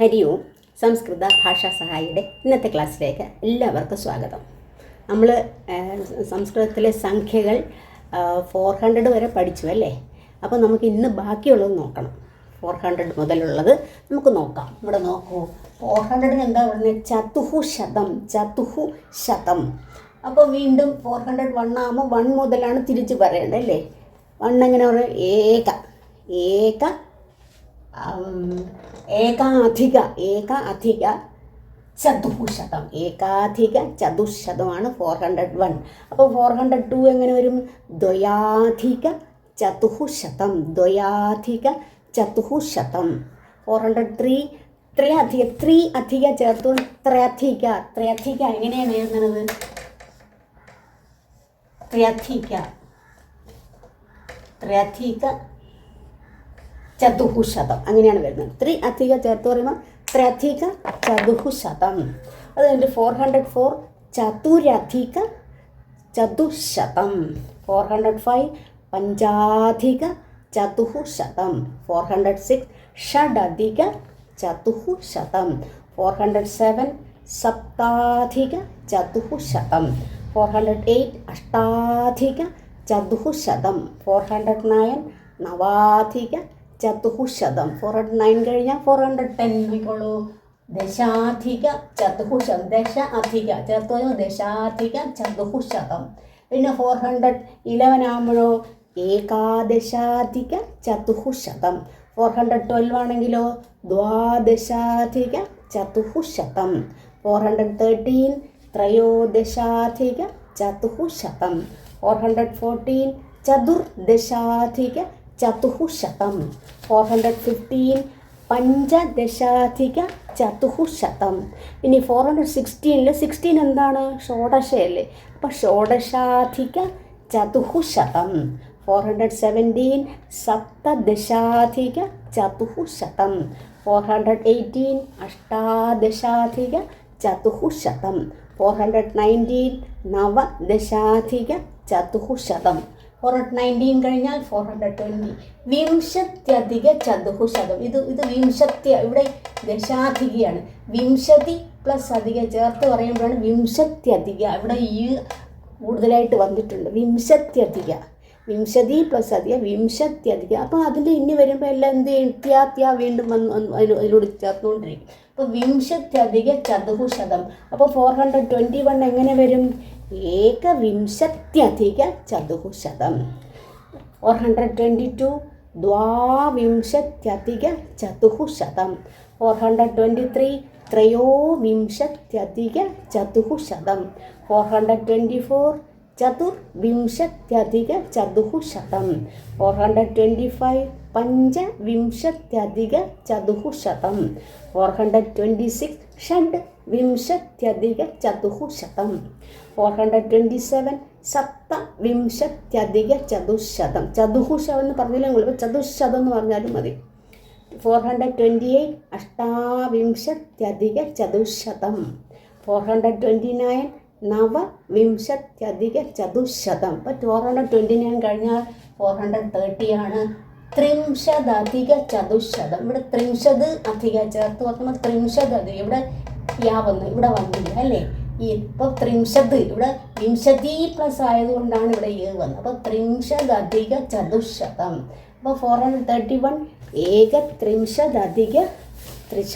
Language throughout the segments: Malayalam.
ഹരി ഓം സംസ്കൃത ഭാഷാ സഹായിയുടെ ഇന്നത്തെ ക്ലാസ്സിലേക്ക് എല്ലാവർക്കും സ്വാഗതം. നമ്മൾ സംസ്കൃതത്തിലെ സംഖ്യകൾ ഫോർ ഹൺഡ്രഡ് വരെ പഠിച്ചു അല്ലേ? അപ്പോൾ നമുക്ക് ഇന്ന് ബാക്കിയുള്ളത് നോക്കണം. ഫോർ ഹൺഡ്രഡ് മുതലുള്ളത് നമുക്ക് നോക്കാം. ഇവിടെ നോക്കൂ. ഫോർ ഹൺഡ്രഡിന് എന്താ പറയുന്നത് ചതുഹു ശതം ചതുഹു ശതം. അപ്പോൾ വീണ്ടും ഫോർ ഹൺഡ്രഡ് വൺ ആകുമ്പോൾ വൺ മുതലാണ് തിരിച്ച് പറയേണ്ടത് അല്ലേ? വൺ എങ്ങനെ പറയും? ഏക ഏക ഏകാധിക ഏക അധിക ചതുശതം. ഏകാധിക ചതുശതമാണ് ഫോർ ഹൺഡ്രഡ് വൺ അപ്പോൾ ഫോർ ഹൺഡ്രഡ് ടു എങ്ങനെ വരും? ദ്വയാധിക ചതുശതം. ദ്വയാധിക ചതുശതം. ഫോർ ഹൺഡ്രഡ് ത്രീ ത്രയധിക ത്രീ അധിക ചേർത്തു. ത്രയധിക ത്രയധിക എങ്ങനെയാണ് എഴുതുന്നത്? ത്രയധിക. ത്രയധിക ചതുഹുശതം അങ്ങനെയാണ് വരുന്നത്. ത്രീ അധിക ചേർത്ത് പറയുമ്പോൾ ത്രയധിക ചതുഹുശതം അത് കഴിഞ്ഞിട്ട് ഫോർ ഹൺഡ്രഡ് ഫോർ ചതുരധിക ചതുശതം. ഫോർ ഹൺഡ്രഡ് ഫൈവ് പഞ്ചാധിക ചതുഹുശതം ഫോർ ഹൺഡ്രഡ് സിക്സ് ഷഡധിക ചതുഹുശതം ഫോർ ഹൺഡ്രഡ് സെവൻ സപ്താധിക ചതുഹുശതം ഫോർ ഹൺഡ്രഡ് എയ്റ്റ് അഷ്ടാധിക ചതുഹുശതം ഫോർ ഹൺഡ്രഡ് നയൻ നവാധിക ചതുഹുശതം. ഫോർ ഹൺഡ്രഡ് നയൻ കഴിഞ്ഞാൽ ഫോർ ഹൺഡ്രഡ് ടെൻ നോക്കിക്കോളൂ ദശാധിക ചതുഹുശതം. ദശ അധിക ചേർത്ത് ദശാധിക ചതുഹുശതം. പിന്നെ ഫോർ ഹൺഡ്രഡ് ഇലവൻ ആകുമ്പോഴോ ഏകാദശാധിക ചതുഹുശതം. ഫോർ ഹൺഡ്രഡ് ട്വൽവ് ആണെങ്കിലോ? ദ്വാദശാധിക ചതുഹുശതം. ഫോർ ഹൺഡ്രഡ് തേർട്ടീൻ ത്രയോദശാധിക ചതുഹുശതം. ഫോർ ഹൺഡ്രഡ് ഫോർട്ടീൻ ചതുർദശാധിക ചതുഹുശതം ഫോർ ഹൺഡ്രഡ് ഫിഫ്റ്റീൻ പഞ്ചദശാധിക ചതുഹുശതം ഇനി ഫോർ ഹൺഡ്രഡ് സിക്സ്റ്റീനിൽ സിക്സ്റ്റീൻ എന്താണ്? ഷോഡശയല്ലേ. അപ്പോൾ ഷോഡശാധിക ചതുഹുശതം ഫോർ ഹൺഡ്രഡ് സെവന്റീൻ സപ്തദശാധിക ചതുഹുശതം ഫോർ ഹൺഡ്രഡ് എയ്റ്റീൻ അഷ്ടാദശാധിക ചതുഹുശതം ഫോർ ഹൺഡ്രഡ് നയന്റീൻ നവദശാധിക ചതുഹുശതം ഫോർ ഹൺഡ്രഡ് നയന്റീൻ കഴിഞ്ഞാൽ ഫോർ ഹൺഡ്രഡ് ട്വന്റി വിംശത്യധിക ചതുഹുശതം ഇത് ഇത് വിംശത്യ ഇവിടെ ദശാധികയാണ്. വിംശതി പ്ലസ് അധിക ചേർത്ത് പറയുമ്പോഴാണ് വിംശത്യധിക. ഇവിടെ ഈ കൂടുതലായിട്ട് വന്നിട്ടുണ്ട്. വിംശത്യധിക. വിംശതി പ്ലസ് അധിക വിംശത്യധിക. അപ്പോൾ അതിൽ ഇനി വരുമ്പോൾ എല്ലാം എന്ത് ചെയ്യും? ത്യാ വീണ്ടും വന്ന് അതിലൂടെ ചേർത്തുകൊണ്ടിരിക്കും. അപ്പോൾ വിംശത്യധിക ചതുശതം അപ്പോൾ ഫോർ ഹൺഡ്രഡ് ട്വന്റി വൺ എങ്ങനെ വരും? ഏകവിംശത്യധിക ചതുശതം ഫോർ ഹൺഡ്രഡ് ട്വന്റി ടു ദ്വാവിംശത്യധിക ചതുശതം ഫോർ ഹൺഡ്രഡ് ട്വന്റി ത്രീ ത്രയോവിംശത്യധിക ചതുശതം ഫോർ ഹൺഡ്രഡ് ട്വന്റി ഫോർ ചതുർവിംശത്യധിക ചതുശതം ഫോർ ഹൺഡ്രഡ് ട്വന്റി ഫൈവ് പഞ്ചവിംശത്യധിക ചതുശതം ഫോർ ഹൺഡ്രഡ് ട്വന്റി സിക്സ് ഷഡ് വിംശത്യധിക ചതുശതം ഫോർ ഹൺഡ്രഡ് ട്വന്റി സെവൻ സപ്തവിംശത്യധിക ചതുശതം ചതുശതം എന്ന് പറഞ്ഞില്ലെങ്കിൽ ഇപ്പോൾ ചതുശതം എന്ന് പറഞ്ഞാലും മതി. ഫോർ ഹൺഡ്രഡ് ട്വന്റി എയ്റ്റ് അഷ്ടാവിംശത്യധിക ചതുശതം ഫോർ ഹൺഡ്രഡ് ട്വന്റി നയൻ നവവിംശത്യധിക ചതുശതം ഇപ്പോൾ ഫോർ ഹൺഡ്രഡ് ട്വന്റി നയൻ കഴിഞ്ഞാൽ ഫോർ ഹൺഡ്രഡ് തേർട്ടി ആണ്. ത്രിംശതധിക ചതുശതം ഇവിടെ ത്രിംശത് അധിക ചേർത്ത് പറഞ്ഞാൽ ത്രിംശത് അധികം ഇവിടെ യാ വന്നു. ഇവിടെ വന്നില്ല അല്ലേ? ഈ ഇപ്പോൾ ത്രിംശത്. ഇവിടെ വിംശതി പ്ലസ് ആയതുകൊണ്ടാണ് ഇവിടെ ഏ വന്നത്. അപ്പോൾ ത്രിംശതധിക ചതുശതം അപ്പോൾ ഫോർ ഹൺഡ്രഡ് തേർട്ടി വൺ ഏക ത്രിംശതധിക ത്രിശ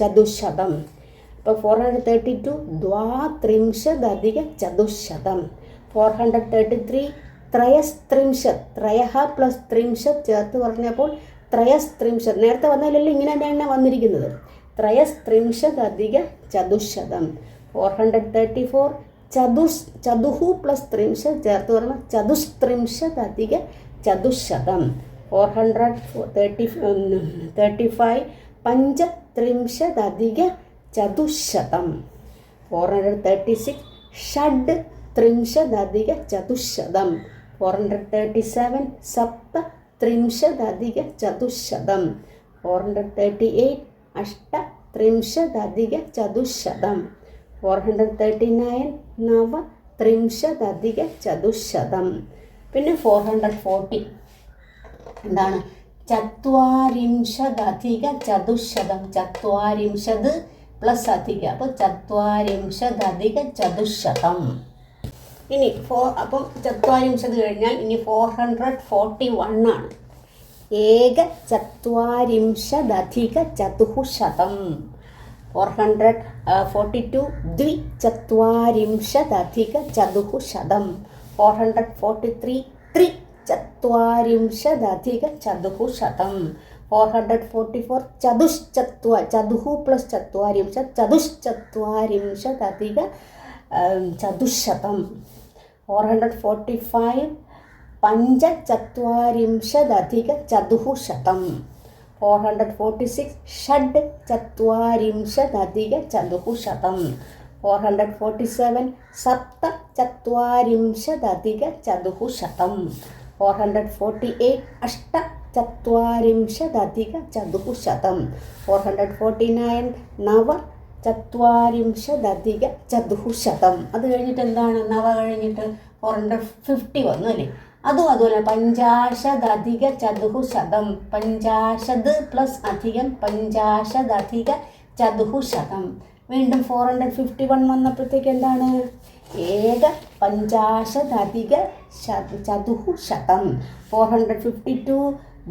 ചതുശതം. ഇപ്പോൾ ഫോർ ഹൺഡ്രഡ് തേർട്ടി ടു ദ്വാത്രിംശതധിക ചതുശതം ഫോർ ഹൺഡ്രഡ് തേർട്ടി ത്രീ ത്രയസ്ത്രിംശത്. ത്രയഹ പ്ലസ് ത്രിംശത് ചേർത്ത് പറഞ്ഞപ്പോൾ ത്രയസ്ത്രിംശത്. നേരത്തെ വന്നാലല്ലേ ഇങ്ങനെ തന്നെ വന്നിരിക്കുന്നത്. ത്രയസ്ത്രിംശതധിക ചതുശതം ഫോർ ഹൺഡ്രഡ് തേർട്ടി ഫോർ ചതുസ് ചതുഹു പ്ലസ് ത്രിംശത് ചേർത്ത് പറഞ്ഞാൽ ചതുസ്ത്രിംശതധിക ചതുശതം four hundred thirty thirty five പഞ്ചത്രിംശതധിക ചതുശതം. ഫോർ ഹൺഡ്രഡ് തേർട്ടി സിക്സ് ഷഡ് ത്രിംശതധിക ചതുശതം. ഫോർ ഹൺഡ്രഡ് തേർട്ടി സെവൻ സപ്ത ത്രിംശതധിക ചതുശതം. ഫോർ ഹൺഡ്രഡ് തേർട്ടി എയ്റ്റ് അഷ്ട ത്രിംശതധിക ചതുശതം. ഫോർ ഹൺഡ്രഡ് തേർട്ടി നയൻ നവ ത്രിംശതധിക ചതുശതം. പിന്നെ ഫോർ ഹൺഡ്രഡ് ഫോർട്ടി എന്താണ്? ചത്വാരിംശതധിക ചതുശതം. ചത്വാരിംശത് പ്ലസ് അധികം അപ്പോൾ ചത്വാരിംശതധിക ചതുശതം ഇനി ഫോർ അപ്പം ചത്വാരിംശത് കഴിഞ്ഞാൽ ഇനി ഫോർ ഹൺഡ്രഡ് ഫോർട്ടി വൺ ആണ്. ഏക ചത്വാരിംശതധിക ചതുശതം ഫോർ ഹൺഡ്രഡ് ഫോർട്ടി ടു ദ്വി ചത്വാരിംശതധിക ചതുശതം ഫോർ ഹൺഡ്രഡ് ഫോർട്ടി ത്രീ ത്രി ചത്വാരിംശതധിക ചതുഃശതം ഫോർ ഹൺഡ്രഡ് ഫോർട്ടി ഫോർ ചതുശ്ചത്വ ചതുഹു പ്ലസ് ചത്വാരിംശത് ചതുശ്ചത്വാരിംശദധിക ചതുശതം. ഫോർ ഹൺഡ്രഡ് ഫോർട്ടി ഫൈവ് പഞ്ചചത്വാരിംശദധിക ചതുഃശതം ഫോർ ഹൺഡ്രഡ് ഫോർട്ടി സിക്സ് ഷഡ് ചത്വാരിംശദധിക ചതുഃശതം ഫോർ ഹൺഡ്രഡ് ഫോർട്ടി സെവൻ സപ്ത ചത്വാരിംശതധിക ഫോർ ഹൺഡ്രഡ് ഫോർട്ടി എയ്റ്റ് അഷ്ട ചത്വാരിംശദധിക ചതുഃശതം ഫോർ ഹൺഡ്രഡ് ഫോർട്ടി നയൻ നവ ചത്വാരിംശതധിക ചതുശതം അത് കഴിഞ്ഞിട്ട് എന്താണ്? നവ കഴിഞ്ഞിട്ട് ഫോർ ഹൺഡ്രഡ് ഫിഫ്റ്റി വന്നു അല്ലേ? അതും അതുപോലെ പഞ്ചാശതധിക ചതുശതം പഞ്ചാശത് പ്ലസ് അധികം പഞ്ചാശതധിക ചതുഃശതം വീണ്ടും ഫോർ ഹൺഡ്രഡ് ഫിഫ്റ്റി വൺ വന്നപ്പോഴത്തേക്ക് എന്താണ്? ഏക പഞ്ചാശദധിക ചതുഃശതം ഫോർ ഹൺഡ്രഡ് ഫിഫ്റ്റി ടു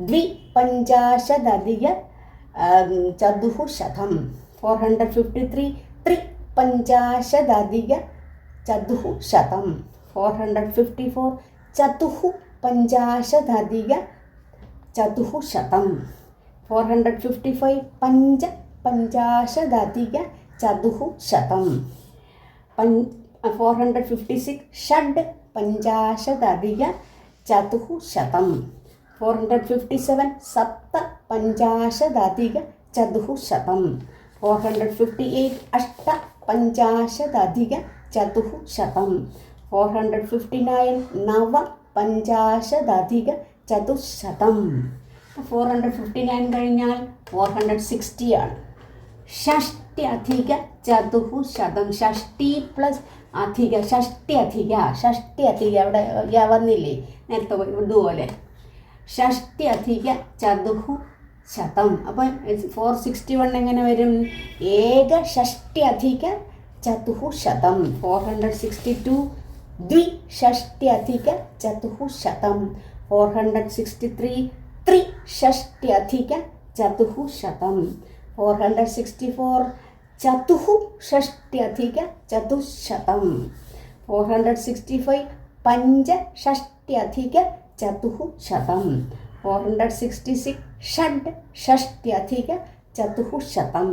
ദ്വി പഞ്ചാശദധിക ചതുഃശതം ഫോർ ഹൺഡ്രഡ് ഫിഫ്റ്റി ത്രീ ത്രി പഞ്ചാശദധിക ചതുഃശതം ഫോർ ഹൺഡ്രഡ് ഫിഫ്റ്റി ഫോർ ചതുഃ പഞ്ചാശദധിക ചതുഃശതം ഫോർ ഹൺഡ്രഡ് ഫിഫ്റ്റി ഫൈവ് പഞ്ച പഞ്ചാശദധിക ചതുഃശതം ഫോർ ഹൺഡ്രഡ് ഫിഫ്റ്റി സിക്സ് ഷഡ് പഞ്ചാശദധിക ചതുഃശതം ഫോർ ഹൺഡ്രഡ് ഫിഫ്റ്റി സെവൻ സപ്ത പഞ്ചാശദധിക ചതുഃശതം ഫോർ ഹൺഡ്രഡ് ഫിഫ്റ്റി എയ്റ്റ് അഷ്ട പഞ്ചാശദധിക ചതുഃശതം ഫോർ ഹൺഡ്രഡ് ഫിഫ്റ്റി നയൻ നവ പഞ്ചാശതധിക ചതുശതം ഫോർ ഹൺഡ്രഡ് ഫിഫ്റ്റി നയൻ കഴിഞ്ഞാൽ ഫോർ ഹൺഡ്രഡ് സിക്സ്റ്റി ആണ്. ഷഷ്ടി അധിക ശതം. ഷഷ്ടി പ്ലസ് അധിക. ഷഷ്ടി അധിക ഷഷ്ടി അധിക അവിടെ വന്നില്ലേ? നേരത്തെ ഇതുപോലെ. ഷഷ്ടി അധിക ചതുഹു ശതം. അപ്പം ഫോർ സിക്സ്റ്റി വൺ എങ്ങനെ വരും? ഏക ഷഷ്ടി അധിക ശതം. ഫോർ ഹൺഡ്രഡ് സിക്സ്റ്റി ടു ദ്വിഷ്ട്യധിക ചതുഹു ശതം. ഫോർ ഹൺഡ്രഡ് സിക്സ്റ്റി ത്രീ ത്രിഷഷ്ട്യധിക ചതുഃശതം ഫോർ ഹൺഡ്രഡ് സിക്സ്റ്റി ഫോർ ചതുഃഷഷ്ട്യധിക ചതുശതം. ഫോർ ഹൺഡ്രഡ് സിക്സ്റ്റി ഫൈവ് പഞ്ചഷഷ്ട്യധിക ചതുഃശതം. ഫോർ ഹൺഡ്രഡ് സിക്സ്റ്റി സിക്സ് ഷഡ് ഷഷ്ട്യധിക ചതുഃശതം.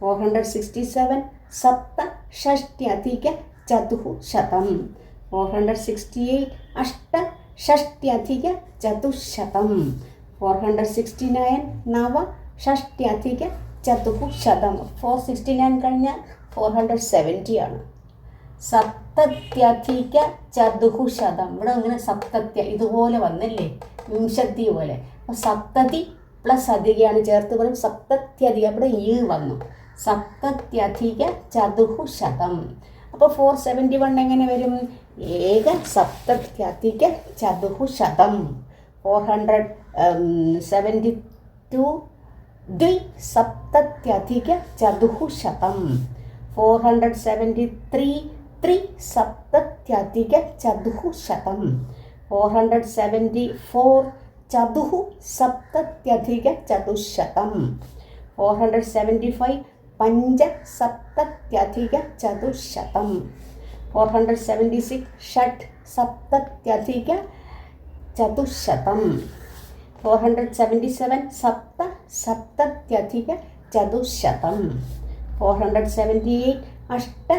ഫോർ ഹൺഡ്രഡ് സിക്സ്റ്റി സെവൻ സപ്തഷഷ്ട്യധിക ചതുഃശതം. ഫോർ ഹൺഡ്രഡ് സിക്സ്റ്റി എയ്റ്റ് അഷ്ടഷഷ്ട്യധിക ചതുശതം. ഫോർ ഹൺഡ്രഡ് സിക്സ്റ്റി നയൻ നവ ഷഷ്ട്യധിക ചതുഃശതം ഫോർ സിക്സ്റ്റി നയൻ കഴിഞ്ഞാൽ ഫോർ ഹൺഡ്രഡ് സെവന്റി ആണ്. സപ്തത്യധിക ചതുഃശതം ഇവിടെ അങ്ങനെ സപ്തത്യ ഇതുപോലെ വന്നില്ലേ? വിംശത്തി പോലെ. അപ്പോൾ സപ്തതി പ്ലസ് അധികയാണ് ചേർത്ത് പറയും സപ്തത്യധിക. അവിടെ ഈ വന്നു. സപ്തത്യധിക ശതം അപ്പോൾ ഫോർ സെവന്റി വൺ എങ്ങനെ വരും? ഏക സപ്തത്യധിക ചതുഃശതം ഫോർ ഹൺഡ്രഡ് സെവന്റി ടു ദ്വിസപ്തത്യധിക ചതുഃശതം ഫോർ ഹൺഡ്രഡ് സെവന്റി ത്രീ ത്രിസപ്തത്യധിക ചതുഃശതം ഫോർ ഹൺഡ്രഡ് സെവന്റി ഫോർ ചതുഃ സപ്തത്യധിക ചതുശതം ഫോർ ഹൺഡ്രഡ് സെവന്റി ഫൈവ് പഞ്ചസപ്തത്യധിക ചതുശതം four four hundred seventy seven സപ്ത സപ്തത്യധിക ചതുശതം. ഫോർ ഹൺഡ്രഡ് സെവന്റി എയ്റ്റ് അഷ്ട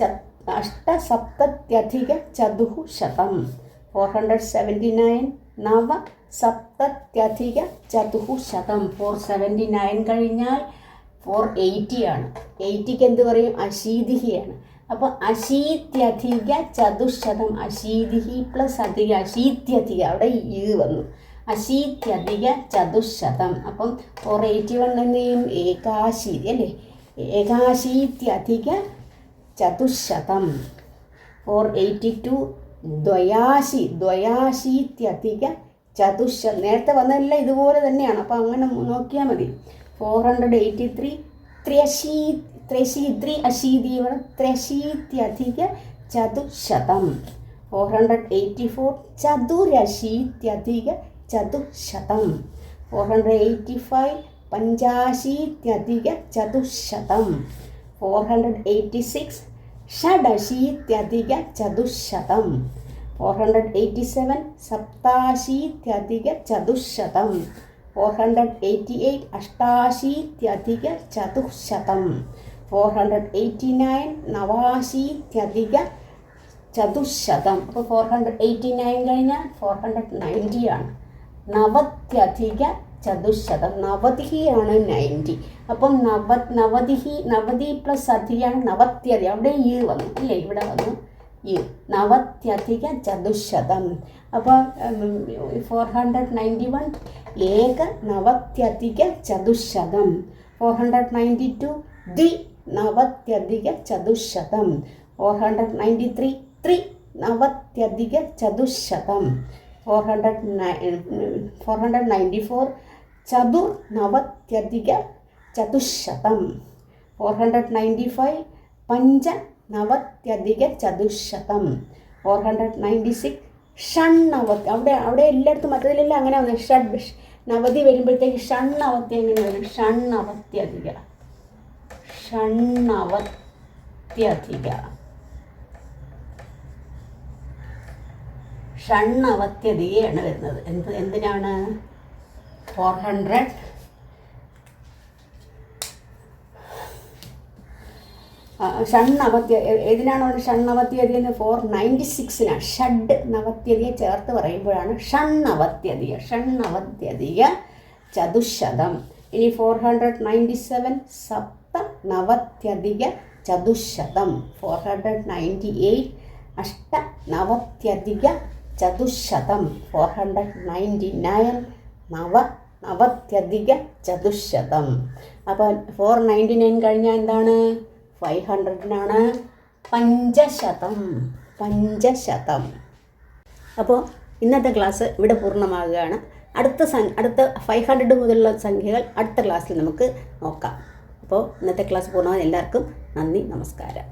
ച അഷ്ടസപ്തത്യധിക ചതുശതം. ഫോർ ഹൺഡ്രഡ് സെവന്റി നയൻ നവ സപ്തത്യധിക ചതുശതം. ഫോർ സെവന്റി നയൻ കഴിഞ്ഞാൽ ഫോർ എയ്റ്റിയാണ് എയ്റ്റിക്ക് എന്ത് പറയും? അശീതിഹിയാണ്. അപ്പോൾ അശീത്യധിക ചതുശതം. അശീതിഹി പ്ലസ് അധിക അശീത്യധിക. അവിടെ ഈ വന്നു. അശീത്യധിക ചതുശതം. അപ്പം ഫോർ എയ്റ്റി വൺ എന്നെയും ഏകാശി അല്ലേ? ഏകാശീത്യധിക ചതുശതം. ഫോർ എയ്റ്റി ടു ദ്വയാശി ദ്വയാശീത്യധിക ചതുശതം നേരത്തെ വന്നതെല്ലാം ഇതുപോലെ തന്നെയാണ്. അപ്പോൾ അങ്ങനെ നോക്കിയാൽ മതി. ഫോർ ഹൺഡ്രഡ് എയ്റ്റി ത്രീ ത്രയശീ ത്രയശീത്രി അശീതി ത്രയശീത്യധിക ചതുശതം. Four hundred eighty four ചതുരശീത്യധിക ചതുശതം four hundred eighty five പഞ്ചാശീത്യധിക ചതുശതം four hundred eighty six षडशीत्यधिक चतुश्शतं फोर् हण्ड्रेड् एय्टि सेवेन् सप्ताशीत्यधिक चतुश्शतं फोर् हण्ड्रेड् एय्टि एय्ट् अष्टाशीत्यधिक चतुश्शतं फोर् हण्ड्रेड् एय्टि नैन् नवाशीत्यधिक ചതുശതം അപ്പോൾ ഫോർ ഹൺഡ്രഡ് എയ്റ്റി നയൻ കഴിഞ്ഞാൽ ഫോർ ഹൺഡ്രഡ് നയൻറ്റി ആണ് നവത്യധിക ചതുശതം. നവതിയാണ് നയന്റി അപ്പം നവ നവതിഹി നവതി പ്ലസ് അധികമാണ് നവത്യധി അവിടെ ഈ വന്നു. അല്ലേ ഇവിടെ വന്നു. ഈ നവത്യധിക ചതുശതം. അപ്പോൾ ഫോർ ഹൺഡ്രഡ് നയന്റി വൺ ഏക നവത്യധിക ചതുശതം. ഫോർ ഹൺഡ്രഡ് നയന്റി ടു ദ്വി നവത്യധിക ചതുശതം. ഫോർ ഹൺഡ്രഡ് നയന്റി ത്രീ ത്രി നവത്യധിക ചതുശതം. Four hundred four hundred ninety four ചതുർനവത്യധിക ചതുശതം. ഫോർ ഹൺഡ്രഡ് നയന്റി ഫൈവ് പഞ്ചനവത്യധിക ചതുശതം. ഫോർ ഹൺഡ്രഡ് നയന്റി സിക്സ് ഷണ്ണവത്തി അവിടെ അവിടെ എല്ലായിടത്തും മറ്റതിലെല്ലാം അങ്ങനെ വന്നു. ഷഡ് നവതി വരുമ്പോഴത്തേക്ക് ഷണ്ണവത്തി എങ്ങനെ വരും. ഷണ്ണവത്യധിക ഷണ്ണവത്യധിക ഷണ്ണവത്യധികയാണ് വരുന്നത്. എന്ത് എന്തിനാണ്? ഫോർ ഹൺഡ്രഡ് ഷണ്ണവത്യ ഏതിനാണ് ഷണ്ണവത്യതി എന്ന് ഫോർ നയന്റി സിക്സിനാണ് ഷഡ് നവത്യതിയെ ചേർത്ത് പറയുമ്പോഴാണ് ഷണ്ണവത്യതിയ ഷണ്ണവത്യതിയ ചതുശതം. ഇനി ഫോർ ഹൺഡ്രഡ് നയന്റി സെവൻ സപ്ത നവത്യധിക ചതുശതം. ഫോർ ഹൺഡ്രഡ് നയന്റി എയ്റ്റ് അഷ്ട നവത്യധിക ചതുശതം. ഫോർ ഹൺഡ്രഡ് നയന്റി നയൻ നവ നവത്യധിക ചതുശതം. അപ്പോൾ ഫോർ നയന്റി നയൻ കഴിഞ്ഞാൽ എന്താണ്? ഫൈവ് ഹൺഡ്രഡിനാണ് പഞ്ചശതം. പഞ്ചശതം. അപ്പോൾ ഇന്നത്തെ ക്ലാസ് ഇവിടെ പൂർണമാകുകയാണ് അടുത്ത സം അടുത്ത ഫൈവ് ഹൺഡ്രഡ് മുതലുള്ള സംഖ്യകൾ അടുത്ത ക്ലാസ്സിൽ നമുക്ക് നോക്കാം. അപ്പോൾ ഇന്നത്തെ ക്ലാസ് പൂർണമായി എല്ലാവർക്കും നന്ദി നമസ്കാരം.